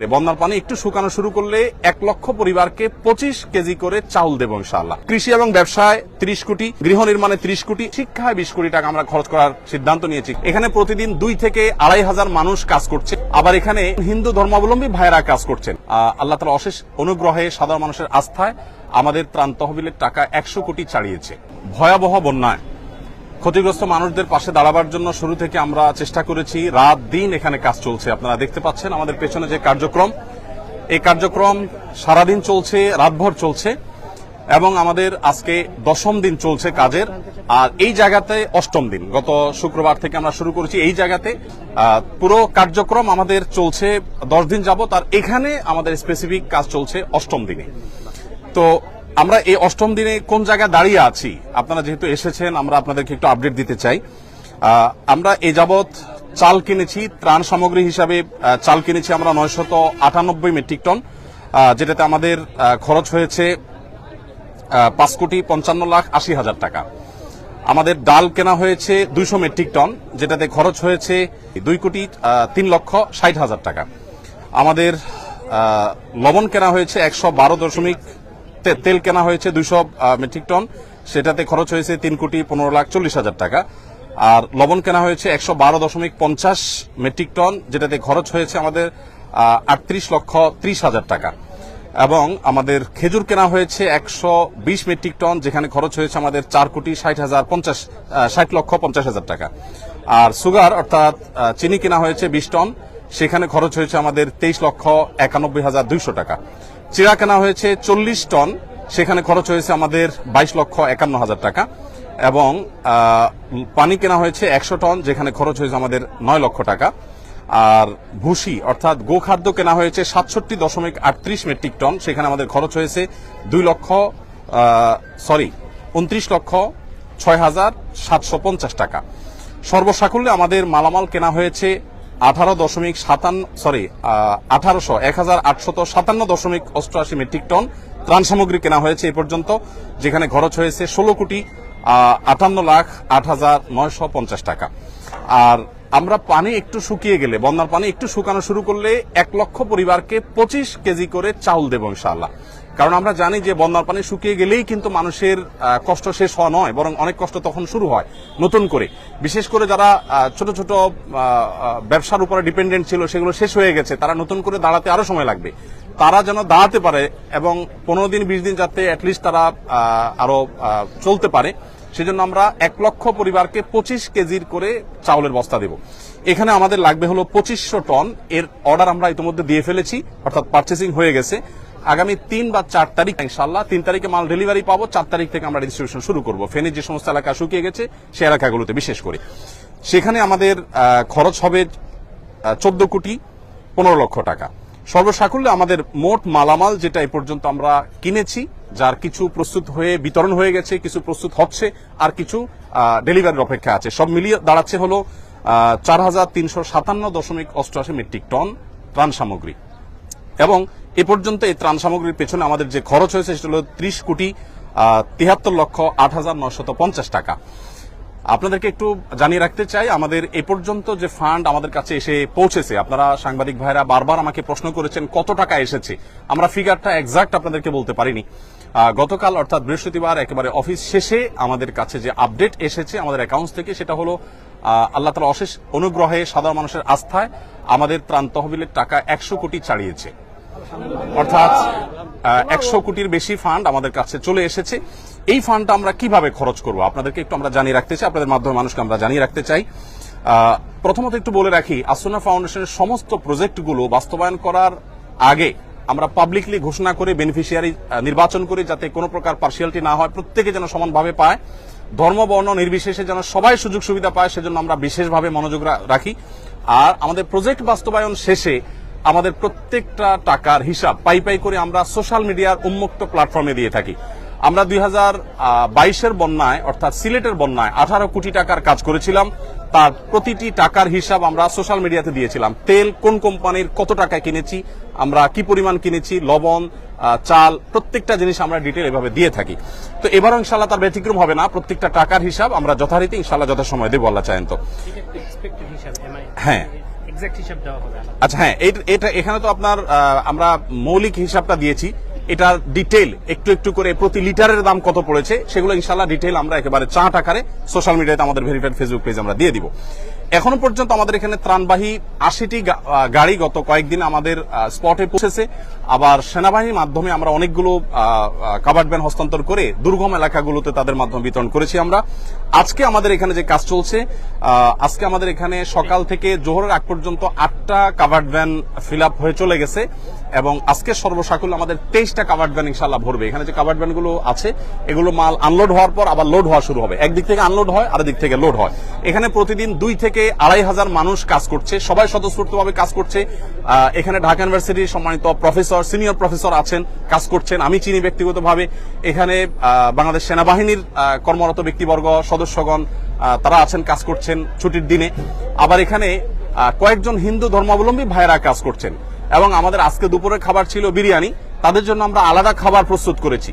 বন্যার পানি একটু শুকানো শুরু করলে এক লক্ষ পরিবারকে পঁচিশ কেজি করে চাউল দেব ইনশাআল্লাহ। কৃষি এবং ব্যবসায় ত্রিশ কোটি, গৃহ নির্মাণে ত্রিশ কোটি, শিক্ষায় বিশ কোটি টাকা আমরা খরচ করার সিদ্ধান্ত নিয়েছি। এখানে প্রতিদিন দুই থেকে আড়াই হাজার মানুষ কাজ করছে। আবার এখানে হিন্দু ধর্মাবলম্বী ভাইয়েরা কাজ করছেন। আল্লাহ তালা অশেষ অনুগ্রহে সাধারণ মানুষের আস্থায় আমাদের ত্রাণ তহবিলের টাকা একশো কোটি ছাড়িয়েছে ভয়াবহ বন্যায়। ক্ষতিগ্রস্ত মানুষদের পাশে দাঁড়াবার জন্য শুরু থেকে আমরা চেষ্টা করেছি। রাত দিন এখানে কাজ চলছে। আপনারা দেখতে পাচ্ছেন আমাদের পেছনে যে কার্যক্রম, এই কার্যক্রম সারাদিন চলছে, রাতভর চলছে এবং আমাদের আজকে দশম দিন চলছে কাজের। আর এই জায়গাতে অষ্টম দিন। গত শুক্রবার থেকে আমরা শুরু করেছি এই জায়গাতে। পুরো কার্যক্রম আমাদের চলছে দশ দিন যাবত আর এখানে আমাদের স্পেসিফিক কাজ চলছে অষ্টম দিনে। তো আমরা এই অষ্টম দিনে কোন জায়গায় দাঁড়িয়ে আছি? আপনারা যেহেতু এসেছেন, আমরা আপনাদেরকে একটু আপডেট দিতে চাই। আমরা এ যাবৎ চাল কিনেছি, ত্রাণ সামগ্রী হিসাবে চাল কিনেছি আমরা নয়শত আটানব্বই মেট্রিক টন যেটাতে আমাদের খরচ হয়েছে পাঁচ কোটি পঞ্চান্ন লাখ আশি হাজার টাকা। আমাদের ডাল কেনা হয়েছে দুইশো মেট্রিক টন, যেটাতে খরচ হয়েছে দুই কোটি তিন লক্ষ ষাট হাজার টাকা। আমাদের লবণ কেনা হয়েছে একশো বারো দশমিক তেল কেনা হয়েছে দুইশো মেট্রিক টন। সেটাতে খরচ হয়েছে তিন কোটি পনেরো লাখ চল্লিশ হাজার টাকা। আর লবণ কেনা হয়েছে একশো বারো দশমিক পঞ্চাশ মেট্রিক টন, যেটাতে খরচ হয়েছে আমাদের আটত্রিশ লক্ষ ত্রিশ হাজার টাকা। এবং আমাদের খেজুর কেনা হয়েছে একশো বিশ মেট্রিক টন, যেখানে খরচ হয়েছে আমাদের চার কোটি ষাট হাজার পঞ্চাশ ষাট লক্ষ পঞ্চাশ হাজার টাকা। আর সুগার, অর্থাৎ চিনি কেনা হয়েছে বিশ টন, সেখানে খরচ হয়েছে আমাদের তেইশ লক্ষ একানব্বই হাজার দুইশো টাকা। চিড়া কেনা হয়েছে চল্লিশ টন। সেখানে খরচ হয়েছে আমাদের বাইশ লক্ষ একান্ন হাজার টাকা। এবং পানি কেনা হয়েছে একশো টন, যেখানে খরচ হয়েছে আমাদের নয় লক্ষ টাকা। আর ভুসি, অর্থাৎ গোখাদ্য কেনা হয়েছে সাতষট্টি দশমিক আটত্রিশ মেট্রিক টন। সেখানে আমাদের খরচ হয়েছে দুই লক্ষ সরি, উনত্রিশ লক্ষ ছয় হাজার সাতশো পঞ্চাশ টাকা। সর্বসাকুল্যে আমাদের মালামাল কেনা হয়েছে আঠারো দশমিক সাতান্ন সরি আঠারোশো এক হাজার আটশত সাতান্ন দশমিক অষ্টআশি মেট্রিক টন ত্রাণ সামগ্রী কেনা হয়েছে এ পর্যন্ত, যেখানে খরচ হয়েছে ষোলো কোটি আটান্ন লাখ আট হাজার নয়শো পঞ্চাশ টাকা। আর আমরা পানি একটু শুকিয়ে গেলে, বন্যার পানি একটু শুকানো শুরু করলে এক লক্ষ পরিবারকে পঁচিশ কেজি করে চাউল দেবো ইনশাআল্লাহ। কারণ আমরা জানি যে বন্যার পানি শুকিয়ে গেলেই কিন্তু মানুষের কষ্ট শেষ হওয়া নয়, বরং অনেক কষ্ট তখন শুরু হয় নতুন করে। বিশেষ করে যারা ছোট ছোট ব্যবসার উপরে ডিপেন্ডেন্ট ছিল, সেগুলো শেষ হয়ে গেছে, তারা নতুন করে দাঁড়াতে আরও সময় লাগবে। তারা যেন দাঁড়াতে পারে এবং পনেরো দিন, বিশ দিন যাতে অ্যাটলিস্ট তারা আরও চলতে পারে, সেজন্য আমরা এক লক্ষ পরিবারকে পঁচিশ কেজির করে চাউলের বস্তা দেব। এখানে আমাদের লাগবে হলো পঁচিশশো টন, এর অর্ডার আমরা ইতিমধ্যে দিয়ে ফেলেছি, অর্থাৎ পার্চেসিং হয়ে গেছে। আগামী তিন বা চার তারিখ ইনশাল্লাহ তিন তারিখে মাল ডেলিভারি পাবো, চার তারিখ থেকে আমরা ডিস্ট্রিবিউশন শুরু করব। ফেনীর যে সমস্ত এলাকা শুকিয়ে গেছে, সে এলাকাগুলোতে বিশেষ করে। সেখানে আমাদের খরচ হবে চোদ্দ কোটি পনেরো লক্ষ টাকা। সর্বসাকুল্যে আমাদের মোট মালামাল যেটা এই পর্যন্ত আমরা কিনেছি, যার কিছু প্রস্তুত হয়ে, বিতরণ হয়ে গেছে, কিছু প্রস্তুত হচ্ছে, আর কিছু ডেলিভারির অপেক্ষা আছে। সব মিলিয়ে দাঁড়াচ্ছে হলো চার হাজার তিনশো সাতান্ন দশমিক অষ্টআশি মেট্রিক টন ত্রাণ সামগ্রী। এবং এ পর্যন্ত এই ত্রাণ সামগ্রীর পেছনে আমাদের যে খরচ হয়েছে সেটা হলো ত্রিশ কোটি তিয়াত্তর লক্ষ আট হাজার নশত পঞ্চাশ টাকা। আপনাদেরকে একটু জানিয়ে রাখতে চাই, আমাদের এ পর্যন্ত যে ফান্ড আমাদের কাছে এসে পৌঁছেছে, আপনারা সাংবাদিক ভাইরা বারবার আমাকে প্রশ্ন করেছেন, কত টাকা এসেছে? আমরা ফিগারটা এক্সাক্ট আপনাদেরকে বলতে পারিনি। গতকাল অর্থাৎ বৃহস্পতিবার একেবারে অফিস শেষে আমাদের কাছে যে আপডেট এসেছে আমাদের অ্যাকাউন্টস থেকে, সেটা হলো আল্লাহ তালা অশেষ অনুগ্রহে সাধারণ মানুষের আস্থায় আমাদের ত্রাণ তহবিলের টাকা একশো কোটি ছাড়িয়েছে অর্থাৎ একশো কোটির বেশি ফান্ড আমাদের কাছে চলে এসেছে। এই ফান্ডটা আমরা কীভাবে খরচ করব? আপনাদেরকে একটু আমরা জানিয়ে রাখতে চাই, আপনাদের মাধ্যমে মানুষকে আমরা জানিয়ে রাখতে চাই। প্রথমত একটু বলে রাখি আসুনা ফাউন্ডেশনের সমস্ত প্রজেক্টগুলো বাস্তবায়ন করার আগে আমরা পাবলিকলি ঘোষণা করে বেনিফিশিয়ারি নির্বাচন করি যাতে কোনো প্রকার পার্সিয়ালিটি না হয়, প্রত্যেকে যেন সমানভাবে পায়। ধর্ম, বর্ণ নির্বিশেষে যেন সবাই সুযোগ সুবিধা পায়, সেজন্য আমরা বিশেষভাবে মনোযোগ রাখি। আর আমাদের প্রজেক্ট বাস্তবায়ন শেষে আমাদের প্রত্যেকটা টাকার হিসাব পাই পাই করে আমরা সোশ্যাল মিডিয়ার উন্মুক্ত প্ল্যাটফর্মে দিয়ে থাকি। আমরা দুই হাজার বাইশের বন্যায় অর্থাৎ সিলেটের বন্যায় আঠারো কোটি টাকার কাজ করেছিলাম। তার প্রতিটি টাকার হিসাব আমরা সোশ্যাল মিডিয়াতে দিয়েছিলাম। তেল কোন কোম্পানির কত টাকায় কিনেছি আমরা কি পরিমাণ কিনেছি লবণ চাল প্রত্যেকটা জিনিস আমরা ডিটেল এভাবে দিয়ে থাকি। তো এবারও ইনশাল্লাহ তার ব্যতিক্রম হবে না। প্রত্যেকটা টাকার হিসাব আমরা যথারীতি ইনশাল্লাহ যথাসময় দেবো আল্লাহ চায়েন তো। হ্যাঁ। এক্সাক্ট হিসাব দেওয়া হবে। আচ্ছা হ্যাঁ এটা এখানে তো আপনার আমরা মৌলিক হিসাবটা দিয়েছি। এটার ডিটেল একটু একটু করে প্রতি লিটারের দাম কত পড়েছে, সেগুলো ইনশাল্লাহ ডিটেল আমরা একেবারে চাট আকারে সোশ্যাল মিডিয়াতে আমাদের ভেরিফাইড ফেসবুক পেজ আমরা দিয়ে দিব। এখনও পর্যন্ত আমাদের এখানে ত্রাণবাহী আশিটি গাড়ি গত কয়েকদিন আমাদের স্পটে পৌঁছেছে। আবার সেনাবাহিনীর মাধ্যমে আমরা অনেকগুলো কাভার্ড ভ্যান হস্তান্তর করে দুর্গম এলাকাগুলোতে তাদের মাধ্যমে বিতরণ করেছি আমরা। আজকে আমাদের এখানে যে কাজ চলছে আজকে আমাদের এখানে সকাল থেকে জোহরের আগ পর্যন্ত আটটা কাভার্ড ভ্যান ফিল হয়ে চলে গেছে এবং আজকে সর্বসাকুল আমাদের তেইশটা কাভার্ড ভ্যান ইনশাল্লাহ ভরবে। এখানে যে কাভার্ড ভ্যানগুলো আছে, এগুলো মাল আনলোড হওয়ার পর আবার লোড হওয়া শুরু হবে। একদিক থেকে আনলোড হয় আর দিক থেকে লোড হয়। এখানে প্রতিদিন দুই থেকে আড়াই হাজার মানুষ কাজ করছে, সবাই স্বতঃস্ফূর্তভাবে কাজ করছে। এখানে ঢাকা ইউনিভার্সিটির সম্মানিত প্রফেসর, সিনিয়র প্রফেসর আছেন, কাজ করছেন। আমি চিনি ব্যক্তিগতভাবে। এখানে বাংলাদেশ সেনাবাহিনীর কর্মরত ব্যক্তিবর্গ, সদস্যগণ তারা আছেন, কাজ করছেন ছুটির দিনে। আবার এখানে কয়েকজন হিন্দু ধর্মাবলম্বী ভাইয়েরা কাজ করছেন। এবং আমাদের আজকে দুপুরের খাবার ছিল বিরিয়ানি। তাদের জন্য আমরা আলাদা খাবার প্রস্তুত করেছি।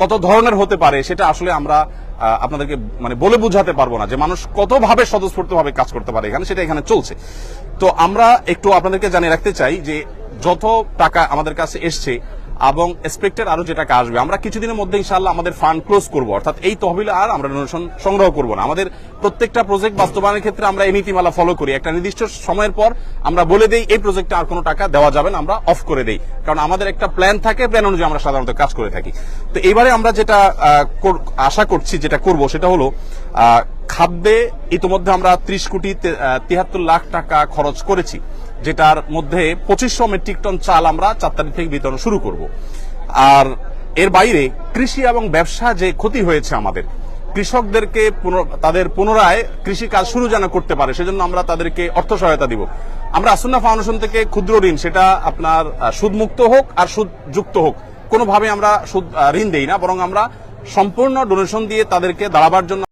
কত ধরনের হতে পারে সেটা আসলে আমরা আপনাদেরকে মানে বলে বুঝাতে পারব না যে মানুষ কতভাবে স্বতঃস্ফূর্তভাবে কাজ করতে পারে এখানে, সেটা এখানে চলছে। তো আমরা একটু আপনাদেরকে জানিয়ে রাখতে চাই যে যত টাকা আমাদের কাছে এসছে এবং এক্সপেক্টেড আরও যেটা আসবে। আমরা কিছুদিনের মধ্যে ইনশাআল্লাহ আমাদের ফান্ড ক্লোজ করব। অর্থাৎ এই তহবিলে আর আমরা ডোনেশন সংগ্রহ করব না। আমাদের প্রত্যেকটা প্রজেক্ট বাস্তবায়নের ক্ষেত্রে আমরা এই নীতিমালা ফলো করি। একটা নির্দিষ্ট সময়ের পর আমরা বলে দেই, এই প্রজেক্টে আর কোনো টাকা দেওয়া যাবে না, আমরা অফ করে দেই। কারণ আমাদের একটা প্ল্যান থাকে প্ল্যান অনুযায়ী আমরা সাধারণত কাজ করে থাকি। তো এবারে আমরা যেটা আশা করছি যেটা করব সেটা হলো খাদ্যে ইতিমধ্যে আমরা ত্রিশ কোটি তিয়াত্তর লাখ টাকা খরচ করেছি, যেটার মধ্যে পঁচিশশো মেট্রিক টন চাল আমরা চার তারিখ থেকে বিতরণ শুরু করব। আর এর বাইরে কৃষি এবং ব্যবসা যে ক্ষতি হয়েছে আমাদের, কৃষকদেরকে তাদের পুনরায় কৃষি কাজ শুরু যেন করতে পারে, সেজন্য আমরা তাদেরকে অর্থ সহায়তা দিব। আমরা আসুন্না ফাউন্ডেশন থেকে ক্ষুদ্র ঋণ, সেটা আপনার সুদমুক্ত হোক আর সুদ যুক্ত হোক, কোনোভাবে আমরা সুদ ঋণ দেই না, বরং আমরা সম্পূর্ণ ডোনেশন দিয়ে তাদেরকে দাঁড়াবার জন্য